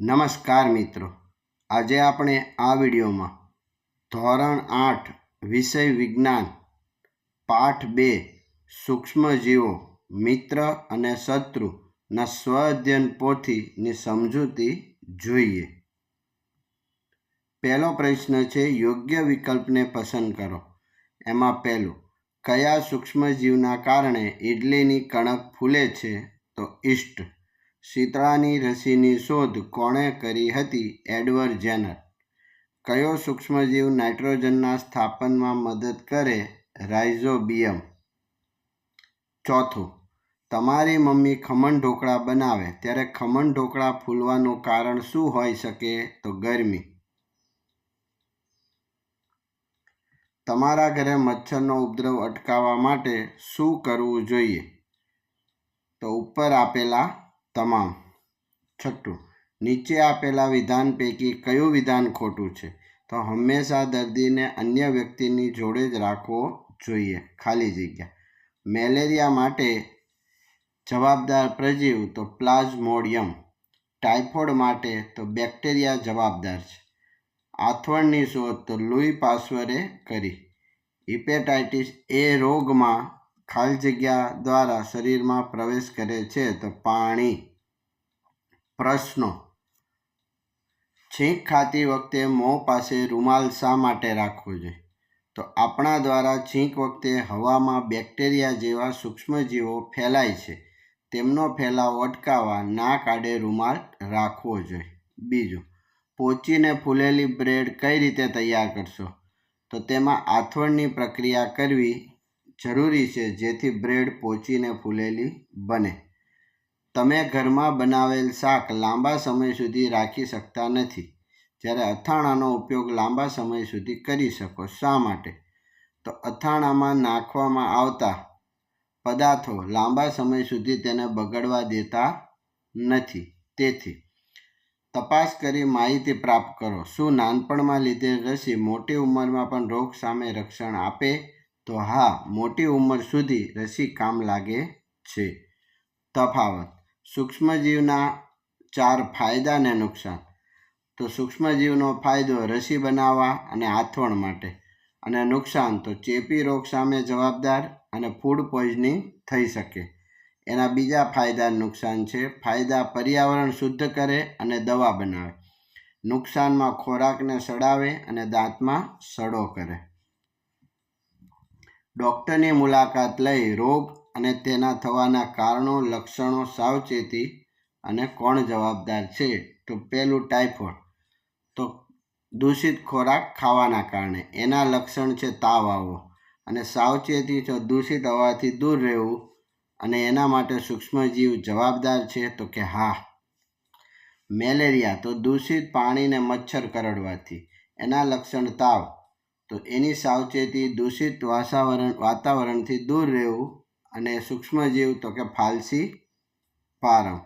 નમસ્કાર મિત્રો. આજે આપણે આ વિડીયોમાં ધોરણ આઠ વિષય વિજ્ઞાન પાઠ બે સૂક્ષ્મજીવો મિત્ર અને શત્રુના સ્વ અધ્યયન પોથીની સમજૂતી જોઈએ. પહેલો પ્રશ્ન છે, યોગ્ય વિકલ્પને પસંદ કરો. એમાં પહેલું, કયા સૂક્ષ્મજીવના કારણે ઇડલીની કણક ફૂલે છે? તો ઈસ્ટ શીતળાની રસીની શોધ કોણે કરી હતી એડવર્ડ જેનર? કયો સૂક્ષ્મજીવ નાઇટ્રોજનના સ્થાપનમાં મદદ કરે રાઇઝોબિયમ? ચોથું, તમારી મમ્મી ખમણ ઢોકળા બનાવે, ત્યારે ખમણ ઢોકળા ફૂલવાનું કારણ શું હોઈ શકે? તો ગરમી. તમારા ઘરે મચ્છરનો ઉપદ્રવ અટકાવવા માટે શું કરવું જોઈએ? તો ઉપર આપેલા તમામ. છઠ્ઠું, નીચે આપેલા વિધાન પૈકી કયું વિધાન ખોટું છે? તો હંમેશા દર્દીને અન્ય વ્યક્તિની જોડે જ રાખવો જોઈએ. ખાલી જગ્યા. મેલેરિયા માટે જવાબદાર પ્રજીવ તો પ્લાઝ્મોડિયમ. ટાઇફોઇડ માટે તો બેક્ટેરિયા જવાબદાર છે. આથવણની શોધ તો લુઈ પાશ્વરે કરી. હિપેટાઇટિસ એ રોગમાં ખાલી જગ્યા દ્વારા શરીરમાં પ્રવેશ કરે છે તો પાણી. પ્રશ્નો. છીંક ખાતી વખતે મોં પાસે રૂમાલ શા માટે રાખવો જોઈએ? તો આપણા દ્વારા છીંક વખતે હવામાં બેક્ટેરિયા જેવા સૂક્ષ્મજીવો ફેલાય છે. તેમનો ફેલાવો અટકાવવા નાક આડે રૂમાલ રાખવો જોઈએ. બીજું, પોચીને ફૂલેલી બ્રેડ કઈ રીતે તૈયાર કરશો? તો તેમાં આથવણની પ્રક્રિયા કરવી જરૂરી છે જેથી બ્રેડ પોચીને ફૂલેલી બને. તમે ઘરમાં બનાવેલ શાક લાંબા સમય સુધી રાખી શકતા નથી. જ્યારે અથાણાનો ઉપયોગ લાંબા સમય સુધી કરી શકો. શા માટે? તો અથાણામાં નાખવામાં આવતા પદાર્થો લાંબા સમય સુધી તેને બગડવા દેતા નથી. તેથી, તપાસ કરી માહિતી પ્રાપ્ત કરો. શું નાનપણમાં લીધેલ રસી મોટી ઉંમરમાં પણ રોગ સામે રક્ષણ આપે? તો હા, મોટી ઉંમર સુધી રસી કામ લાગે છે. તફાવત, સૂક્ષ્મજીવના ચાર ફાયદા અને નુકસાન. તો સૂક્ષ્મજીવનો ફાયદો રસી બનાવવા અને આથવણ માટે. અને નુકસાન તો ચેપી રોગ સામે જવાબદાર અને ફૂડ પોઈઝનિંગ થઈ શકે. એના બીજા ફાયદા નુકસાન છે. ફાયદા પર્યાવરણ શુદ્ધ કરે અને દવા બનાવે. નુકસાનમાં ખોરાકને સડાવે અને દાંતમાં સડો કરે. ડૉક્ટરની મુલાકાત લઈ રોગ અને તેના થવાના કારણો, લક્ષણો સાવચેતી અને કોણ જવાબદાર છે તો પહેલું ટાઇફોઇડ. તો દૂષિત ખોરાક ખાવાના કારણે. એના લક્ષણ છે તાવ આવવો અને સાવચેતી તો દૂષિત હવાથી દૂર રહેવું અને એના માટે સૂક્ષ્મજીવ જવાબદાર છે તો કે હા. મેલેરિયા તો દૂષિત પાણીને મચ્છર કરડવાથી. એના લક્ષણ તાવ તો એની સાવચેતી દૂષિત વાતાવરણ વાતાવરણથી દૂર રહેવું અને સૂક્ષ્મજીવ તો કે ફાલસી પારમ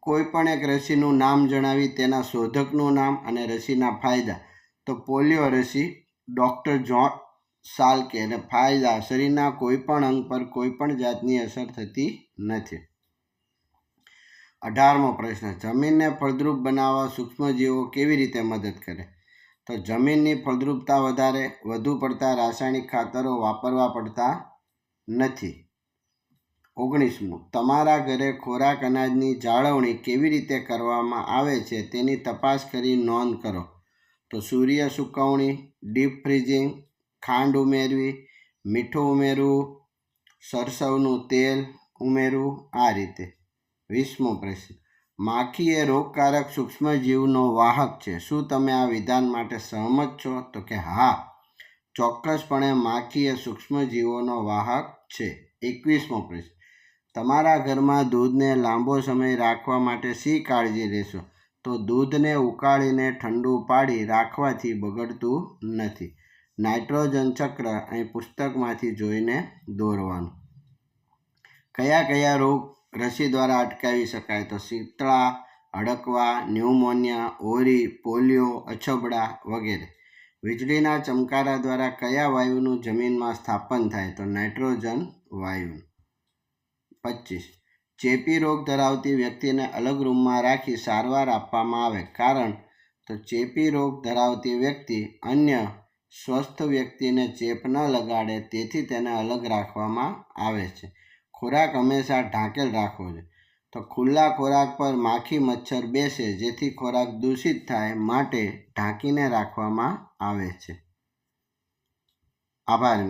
કોઈ પણ એક રસીનું નામ જણાવી તેના શોધકનું નામ અને રસીના ફાયદા. તો પોલિયો રસી ડૉક્ટર જોન સાલકે અને ફાયદા શરીરના કોઈ પણ અંગ પર કોઈ પણ જાતની અસર થતી નથી. અઢારમો પ્રશ્ન, જમીનને ફળદ્રુપ બનાવવા સૂક્ષ્મજીવો કેવી રીતે મદદ કરે? તો જમીનની ફળદ્રુપતા વધારે, વધુ પડતા રાસાયણિક ખાતરો વાપરવા પડતા નથી. ઓગણીસમું, તમારા ઘરે ખોરાક અનાજની જાળવણી કેવી રીતે કરવામાં આવે છે તેની તપાસ કરી નોંધ કરો. તો સૂર્ય સુકવણી, ડીપ ફ્રીઝિંગ, ખાંડ ઉમેરવી, મીઠું ઉમેરવું, સરસવનું તેલ ઉમેરવું, આ રીતે. વીસમો પ્રશ્ન માખી એ રોગકારક સૂક્ષ્મજીવનો વાહક છે. શું તમે આ વિધાન માટે સહમત છો? તો કે હા, ચોક્કસપણે માખી એ સૂક્ષ્મજીવોનો વાહક છે. એકવીસમો પ્રશ્ન. તમારા ઘરમાં દૂધને લાંબો સમય રાખવા માટે શી કાળજી લેશો? તો દૂધને ઉકાળીને ઠંડુ પાડી રાખવાથી બગડતું નથી. નાઇટ્રોજન ચક્ર અહીં પુસ્તકમાંથી જોઈને દોરવાનું. કયા કયા રોગ રસી દ્વારા અટકાવી શકાય તો શીતળા, હડકવા, ન્યુમોનિયા, ઓરી, પોલિયો, અછબડા વગેરે. વીજળીના ચમકારા દ્વારા કયા વાયુનું જમીનમાં સ્થાપન થાય તો નાઇટ્રોજન વાયુ? પચીસ. ચેપી રોગ ધરાવતી વ્યક્તિને અલગ રૂમમાં રાખી સારવાર આપવામાં આવે. કારણ તો ચેપી રોગ ધરાવતી વ્યક્તિ અન્ય સ્વસ્થ વ્યક્તિને ચેપ ન લગાડે, તેથી તેને અલગ રાખવામાં આવે છે. ખોરાક હંમેશા ઢાંકેલ રાખવો જોઈએ. તો ખુલ્લા ખોરાક પર માખી મચ્છર બેસે, જેથી ખોરાક દૂષિત થાય માટે ઢાંકીને રાખવામાં આવે છે. આભાર